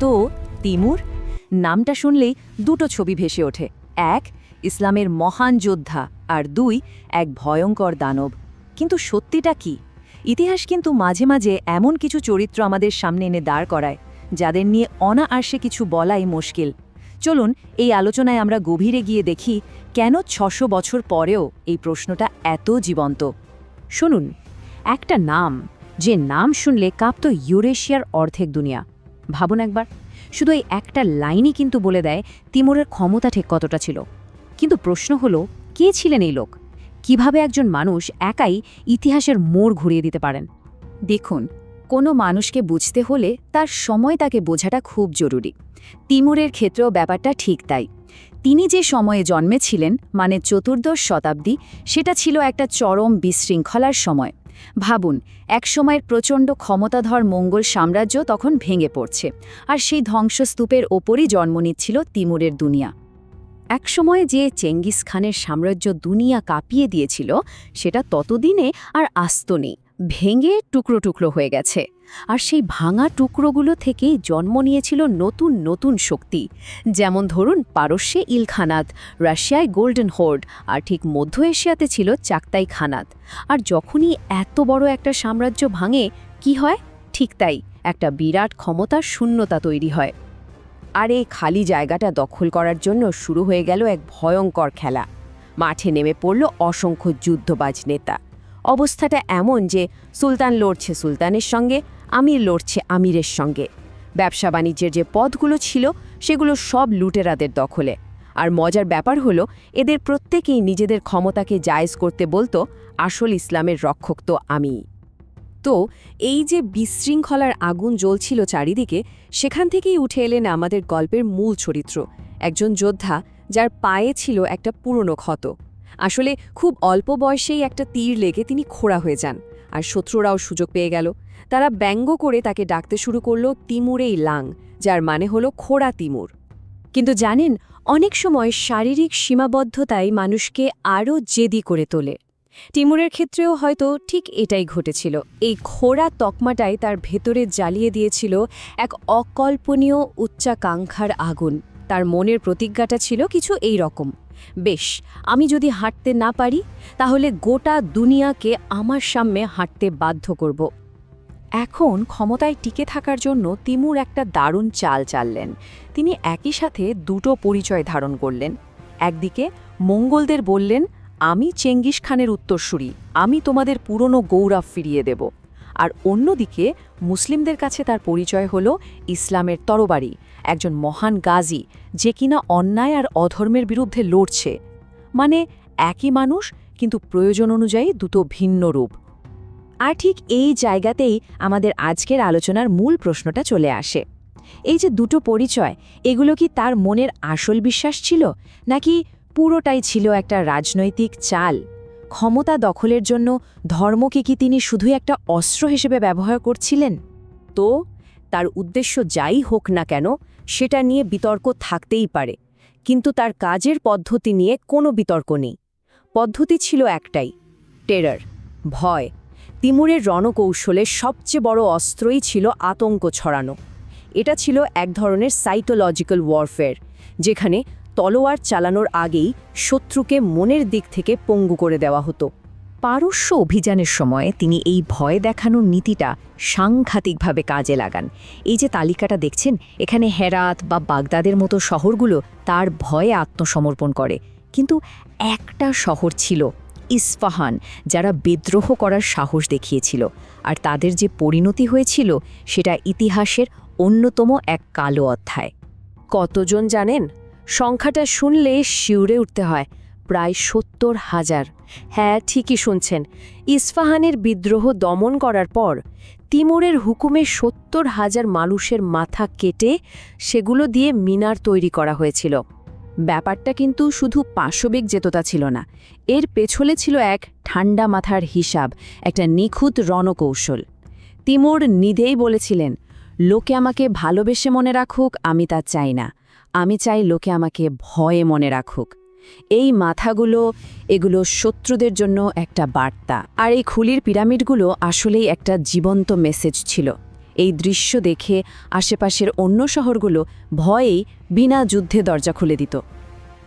তো তিমুর? নামটা শুনলেই দুটো ছবি ভেসে ওঠে। এক, ইসলামের মহান যোদ্ধা, আর দুই, এক ভয়ঙ্কর দানব। কিন্তু সত্যিটা কি? ইতিহাস কিন্তু মাঝে মাঝে এমন কিছু চরিত্র আমাদের সামনে এনে দাঁড় করায়, যাদের নিয়ে অনায়াসে কিছু বলাই মুশকিল। চলুন এই আলোচনায় আমরা গভীরে গিয়ে দেখি, কেন ছশো বছর পরেও এই প্রশ্নটা এত জীবন্ত? শুনুন, একটা নাম, যে নাম শুনলে কাঁপত ইউরেশিয়ার অর্ধেক দুনিয়া। ভাবুন একবার। শুধু এই একটা লাইনই কিন্তু বলে দেয় তিমুরের ক্ষমতা ঠিক কতটা ছিল। কিন্তু প্রশ্ন হলো, কে ছিলেন এই লোক? কীভাবে একজন মানুষ একাই ইতিহাসের মোড় ঘুরিয়ে দিতে পারেন? দেখুন, কোনো মানুষকে বুঝতে হলে তার সময় তাকে বোঝাটা খুব জরুরি। তিমুরের ক্ষেত্রেও ব্যাপারটা ঠিক তাই। তিনি যে সময়ে জন্মেছিলেন মানে চতুর্দশ শতাব্দী, সেটা ছিল একটা চরম বিশৃঙ্খলার সময়। ভাবুন এক সময়ের প্রচণ্ড ক্ষমতাধর মঙ্গল সাম্রাজ্য তখন ভেঙে পড়ছে, আর সেই ধ্বংসস্তূপের ওপরই জন্ম নিচ্ছিল তিমুরের দুনিয়া। একসময় যে চেঙ্গিস খানের সাম্রাজ্য দুনিয়া কাঁপিয়ে দিয়েছিল, সেটা ততদিনে আর আস্ত নেই। ভেঙে টুকরো টুকরো হয়ে গেছে। আর সেই ভাঙা টুকরোগুলো থেকেই জন্ম নিয়েছিল নতুন নতুন শক্তি। যেমন ধরুন পারস্যে ইলখানাত, রাশিয়ায় গোল্ডেন হোর্ড, আর ঠিক মধ্য এশিয়াতে ছিল চাকতাই খানাত। আর যখনই এত বড় একটা সাম্রাজ্য ভাঙে, কি হয়? ঠিক তাই, একটা বিরাট ক্ষমতার শূন্যতা তৈরি হয়। আর এই খালি জায়গাটা দখল করার জন্য শুরু হয়ে গেল এক ভয়ঙ্কর খেলা। মাঠে নেমে পড়ল অসংখ্য যুদ্ধবাজ নেতা। অবস্থাটা এমন যে সুলতান লড়ছে সুলতানের সঙ্গে, আমির লড়ছে আমিরের সঙ্গে। ব্যবসা বাণিজ্যের যে পথগুলো ছিল, সেগুলো সব লুটেরাদের দখলে। আর মজার ব্যাপার হলো, এদের প্রত্যেকেই নিজেদের ক্ষমতাকে জায়েজ করতে বলতো, আসল ইসলামের রক্ষক তো আমিই তো এই যে বিশৃঙ্খলার আগুন জ্বলছিল চারিদিকে, সেখান থেকেই উঠে এলেন আমাদের গল্পের মূল চরিত্র, একজন যোদ্ধা যার পায়ে ছিল একটা পুরনো ক্ষত। আসলে খুব অল্প বয়সেই একটা তীর লেগে তিনি খোড়া হয়ে যান, আর শত্রুরাও সুযোগ পেয়ে গেল। তারা ব্যঙ্গ করে তাকে ডাকতে শুরু করল তিমুরেই লাং, যার মানে হলো খোড়া তিমুর। কিন্তু জানেন, অনেক সময় শারীরিক সীমাবদ্ধতাই মানুষকে আরও জেদি করে তোলে। তিমুরের ক্ষেত্রেও হয়তো ঠিক এটাই ঘটেছিল। এই খোড়া তকমাটাই তার ভেতরে জ্বালিয়ে দিয়েছিল এক অকল্পনীয় উচ্চাকাঙ্ক্ষার আগুন। তার মনের প্রতিজ্ঞাটা ছিল কিছু এই রকম। বেশ, আমি যদি হাঁটতে না পারি, তাহলে গোটা দুনিয়াকে আমার সামনে হাঁটতে বাধ্য করব। এখন ক্ষমতায় টিকে থাকার জন্য তিমুর একটা দারুণ চাল চাললেন। তিনি একই সাথে দুটো পরিচয় ধারণ করলেন। একদিকে মঙ্গলদের বললেন, আমি চেঙ্গিস খানের উত্তরসূরি, আমি তোমাদের পুরনো গৌরব ফিরিয়ে দেব। আর অন্যদিকে মুসলিমদের কাছে তার পরিচয় হল ইসলামের তরবারি একজন মহান গাজী যে কিনা অন্যায় আর অধর্মের বিরুদ্ধে লড়ছে। মানে একই মানুষ, কিন্তু প্রয়োজন অনুযায়ী দুটো ভিন্ন রূপ। আর ঠিক এই জায়গাতেই আমাদের আজকের আলোচনার মূল প্রশ্নটা চলে আসে। এই যে দুটো পরিচয়, এগুলো কি তার মনের আসল বিশ্বাস ছিল? নাকি পুরোটাই ছিল একটা রাজনৈতিক চাল? ক্ষমতা দখলের জন্য ধর্মকে কি তিনি শুধুই একটা অস্ত্র হিসেবে ব্যবহার করছিলেন? তো তার উদ্দেশ্য যাই হোক না কেন সেটা নিয়ে বিতর্ক থাকতেই পারে, কিন্তু তার কাজের পদ্ধতি নিয়ে কোনো বিতর্ক নেই। পদ্ধতি ছিল একটাই, টেরার, ভয়। তিমুরের রণকৌশলের সবচেয়ে বড় অস্ত্রই ছিল আতঙ্ক ছড়ানো। এটা ছিল এক ধরনের সাইটোলজিক্যাল ওয়ারফেয়ার, যেখানে তলোয়ার চালানোর আগেই শত্রুকে মনের দিক থেকে পঙ্গু করে দেওয়া হতো। পারস্য অভিযানের সময় তিনি এই ভয় দেখানোর নীতিটা সাংঘাতিকভাবে কাজে লাগান। এই যে তালিকাটা দেখছেন, এখানে হেরাত বা বাগদাদের মতো শহরগুলো তার ভয়ে আত্মসমর্পণ করে। কিন্তু একটা শহর ছিল ইস্পাহান যারা বিদ্রোহ করার সাহস দেখিয়েছিল। আর তাদের যে পরিণতি হয়েছিল, সেটা ইতিহাসের অন্যতম এক কালো অধ্যায়। কতজন জানেন? সংখ্যাটা শুনলে শিউরে উঠতে হয়। প্রায় সত্তর হাজার। হ্যাঁ ঠিকই শুনছেন। ইস্পাহানের বিদ্রোহ দমন করার পর তিমুরের হুকুমে সত্তর হাজার মানুষের মাথা কেটে সেগুলো দিয়ে মিনার তৈরি করা হয়েছিল। ব্যাপারটা কিন্তু শুধু পাশবিক জেততা ছিল না, এর পেছলে ছিল এক ঠান্ডা মাথার হিসাব, একটা নিখুঁত রণকৌশল। তিমুর নিধেই বলেছিলেন, লোকে আমাকে ভালোবেসে মনে রাখুক, আমি তা চাই না। আমি চাই লোকে আমাকে ভয়ে মনে রাখুক। এই মাথাগুলো, এগুলো শত্রুদের জন্য একটা বার্তা। আর এই খুলির পিরামিডগুলো আসলেই একটা জীবন্ত মেসেজ ছিল। এই দৃশ্য দেখে আশেপাশের অন্য শহরগুলো ভয়েই বিনা যুদ্ধে দরজা খুলে দিত।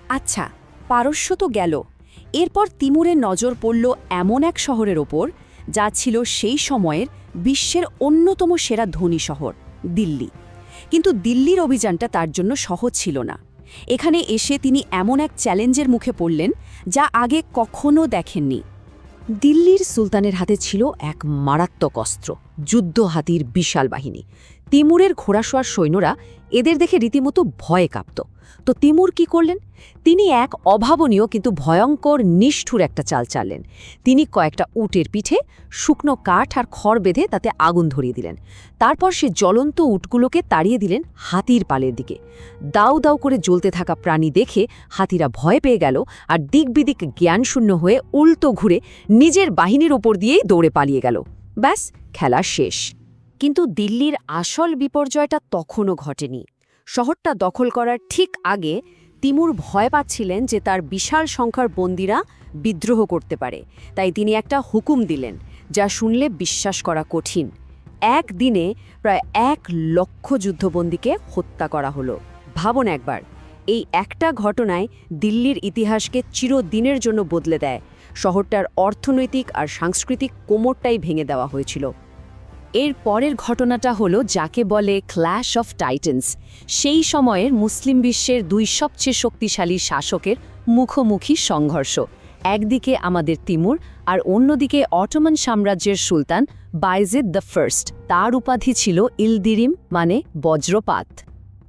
আচ্ছা পারস্য তো গেল। এরপর তিমুরের নজর পড়ল এমন এক শহরের ওপর, যা ছিল সেই সময়ের বিশ্বের অন্যতম সেরা ধনী শহর, দিল্লি। কিন্তু দিল্লির অভিযানটা তার জন্য সহজ ছিল না। এখানে এসে তিনি এমন এক চ্যালেঞ্জের মুখে পড়লেন যা আগে কখনো দেখেননি। দিল্লির সুলতানের হাতে ছিল এক মারাত্মক অস্ত্র যুদ্ধ হাতির বিশাল বাহিনী। তিমুরের ঘোড়াশোয়ার সৈন্যরা এদের দেখে রীতিমতো ভয়ে কাঁপত। তো তিমুর কি করলেন? তিনি এক অভাবনীয় কিন্তু ভয়ঙ্কর, নিষ্ঠুর একটা চাল চাললেন। তিনি কয়েকটা উটের পিঠে শুকনো কাঠ আর খড় বেঁধে তাতে আগুন ধরিয়ে দিলেন। তারপর সে জ্বলন্ত উটগুলোকে তাড়িয়ে দিলেন হাতির পালের দিকে। দাউ দাউ করে জ্বলতে থাকা প্রাণী দেখে হাতিরা ভয় পেয়ে গেল আর দিকবিদিক জ্ঞানশূন্য হয়ে উল্টো ঘুরে নিজের বাহিনীর ওপর দিয়েই দৌড়ে পালিয়ে গেল। ব্যাস, খেলা শেষ। কিন্তু দিল্লির আসল বিপর্যয়টা তখনও ঘটেনি। শহরটা দখল করার ঠিক আগে তিমুর ভয় পাচ্ছিলেন যে তার বিশাল সংখ্যার বন্দিরা বিদ্রোহ করতে পারে। তাই তিনি একটা হুকুম দিলেন, যা শুনলে বিশ্বাস করা কঠিন। একদিনে প্রায় এক লক্ষ যুদ্ধবন্দীকে হত্যা করা হলো। ভাবন একবার, এই একটা ঘটনায় দিল্লির ইতিহাসকে চিরদিনের জন্য বদলে দেয়। শহরটার অর্থনৈতিক আর সাংস্কৃতিক কোমরটাই ভেঙে দেওয়া হয়েছিল। এর পরের ঘটনাটা হলো যাকে বলে ক্ল্যাশ অফ টাইটেন্স সেই সময়ের মুসলিম বিশ্বের দুই সবচেয়ে শক্তিশালী শাসকের মুখোমুখি সংঘর্ষ। একদিকে আমাদের তিমুর আর অন্যদিকে অটোমান সাম্রাজ্যের সুলতান বাইজেদ দ্য ফার্স্ট। তার উপাধি ছিল ইলদিরিম মানে বজ্রপাত।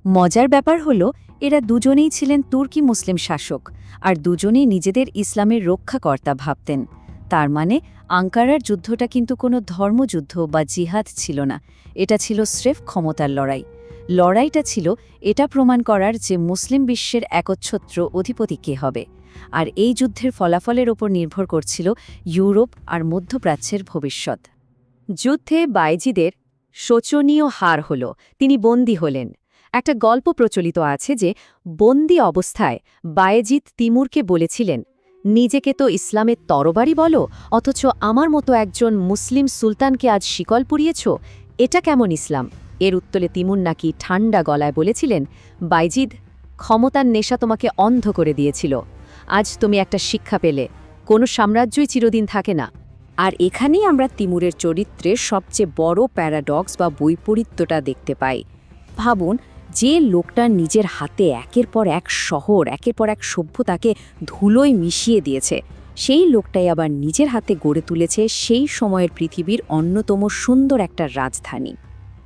মজার ব্যাপার হলো, এরা দুজনেই ছিলেন তুর্কি মুসলিম শাসক, আর দুজনেই নিজেদের ইসলামের রক্ষাকর্তা ভাবতেন। তার মানে আঙ্কারার যুদ্ধটা কিন্তু কোনো ধর্মযুদ্ধ বা জিহাদ ছিল না। এটা ছিল স্রেফ ক্ষমতার লড়াই। লড়াইটা ছিল এটা প্রমাণ করার যে মুসলিম বিশ্বের একচ্ছত্র অধিপতি কে হবে। আর এই যুদ্ধের ফলাফলের ওপর নির্ভর করছিল ইউরোপ আর মধ্যপ্রাচ্যের ভবিষ্যৎ। যুদ্ধে বাইজিদের শোচনীয় হার হল, তিনি বন্দী হলেন। একটা গল্প প্রচলিত আছে যে, বন্দী অবস্থায় বায়েজিদ তিমুরকে বলেছিলেন নিজেকে তো ইসলামের তরবারি বলো, অথচ আমার মতো একজন মুসলিম সুলতানকে আজ শিকল পুড়িয়েছ, এটা কেমন ইসলাম? এর উত্তলে তিমুর নাকি ঠান্ডা গলায় বলেছিলেন, বাইজিদ, ক্ষমতার নেশা তোমাকে অন্ধ করে দিয়েছিল। আজ তুমি একটা শিক্ষা পেলে, কোনো সাম্রাজ্যই চিরদিন থাকে না। আর এখানেই আমরা তিমুরের চরিত্রের সবচেয়ে বড় প্যারাডক্স বা বৈপরীত্যটা দেখতে পাই। ভাবুন যে লোকটা নিজের হাতে একের পর এক শহর, একের পর এক সভ্যতাকে ধুলোয় মিশিয়ে দিয়েছে, সেই লোকটাই আবার নিজের হাতে গড়ে তুলেছে সেই সময়ের পৃথিবীর অন্যতম সুন্দর একটা রাজধানী।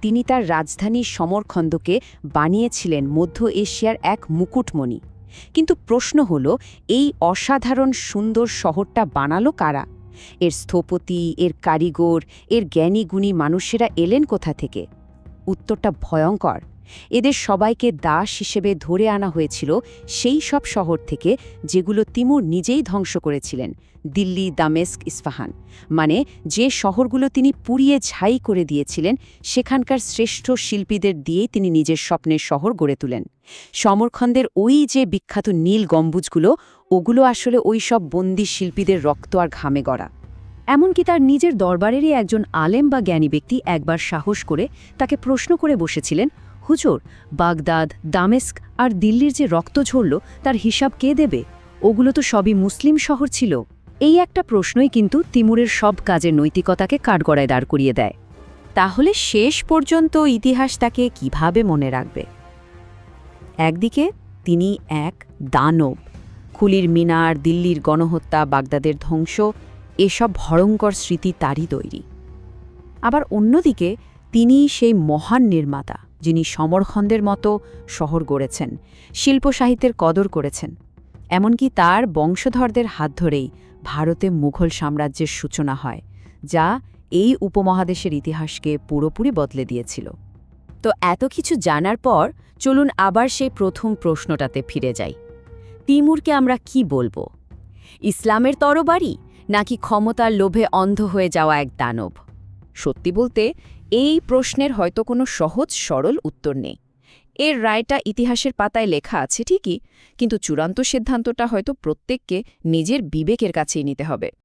তিনি তার রাজধানী সমরখন্দকে বানিয়েছিলেন মধ্য এশিয়ার এক মুকুটমণি। কিন্তু প্রশ্ন হল, এই অসাধারণ সুন্দর শহরটা বানালো কারা? এর স্থপতি, এর কারিগর, এর জ্ঞানীগুণী মানুষেরা এলেন কোথা থেকে? উত্তরটা ভয়ঙ্কর। এদের সবাইকে দাস হিসেবে ধরে আনা হয়েছিল সেই সব শহর থেকে যেগুলো তিমুর নিজেই ধ্বংস করেছিলেন, দিল্লি, দামেস্ক ইস্ফাহান মানে যে শহরগুলো তিনি পুড়িয়ে ছাই করে দিয়েছিলেন, সেখানকার শ্রেষ্ঠ শিল্পীদের দিয়েই তিনি নিজের স্বপ্নের শহর গড়ে তুলেন। সমরখন্দের ওই যে বিখ্যাত নীল গম্বুজগুলো, ওগুলো আসলে ওই সব বন্দি শিল্পীদের রক্ত আর ঘামে গড়া। এমনকি তার নিজের দরবারেরই একজন আলেম বা জ্ঞানী ব্যক্তি একবার সাহস করে তাকে প্রশ্ন করে বসেছিলেন হুজুর, বাগদাদ, দামেস্ক আর দিল্লির যে রক্ত ঝরল, তার হিসাব কে দেবে? ওগুলো তো সবই মুসলিম শহর ছিল। এই একটা প্রশ্নই কিন্তু তিমুরের সব কাজের নৈতিকতাকে কাঠগড়ায় দাঁড় করিয়ে দেয়। তাহলে শেষ পর্যন্ত ইতিহাস তাকে কীভাবে মনে রাখবে? একদিকে তিনি এক দানব। খুলির মিনার, দিল্লির গণহত্যা, বাগদাদের ধ্বংস, এসব ভয়ঙ্কর স্মৃতি তারই তৈরি। আবার অন্যদিকে তিনি সেই মহান নির্মাতা। যিনি সমরখন্দের মতো শহর গড়েছেন, শিল্প সাহিত্যের কদর করেছেন। এমনকি তার বংশধরদের হাত ধরেই ভারতে মুঘল সাম্রাজ্যের সূচনা হয়, যা এই উপমহাদেশের ইতিহাসকে পুরোপুরি বদলে দিয়েছিল। তো এত কিছু জানার পর চলুন আবার সেই প্রথম প্রশ্নটাতে ফিরে যাই। তিমুরকে আমরা কি বলব? ইসলামের তরবারি নাকি ক্ষমতার লোভে অন্ধ হয়ে যাওয়া এক দানব? সত্যি বলতে এই প্রশ্নের হয়তো কোনো সহজ, সরল উত্তর নেই। এর রায়টা ইতিহাসের পাতায় লেখা আছে ঠিকই, কিন্তু চূড়ান্ত সিদ্ধান্তটা হয়তো প্রত্যেককে নিজের বিবেকের কাছেই নিতে হবে।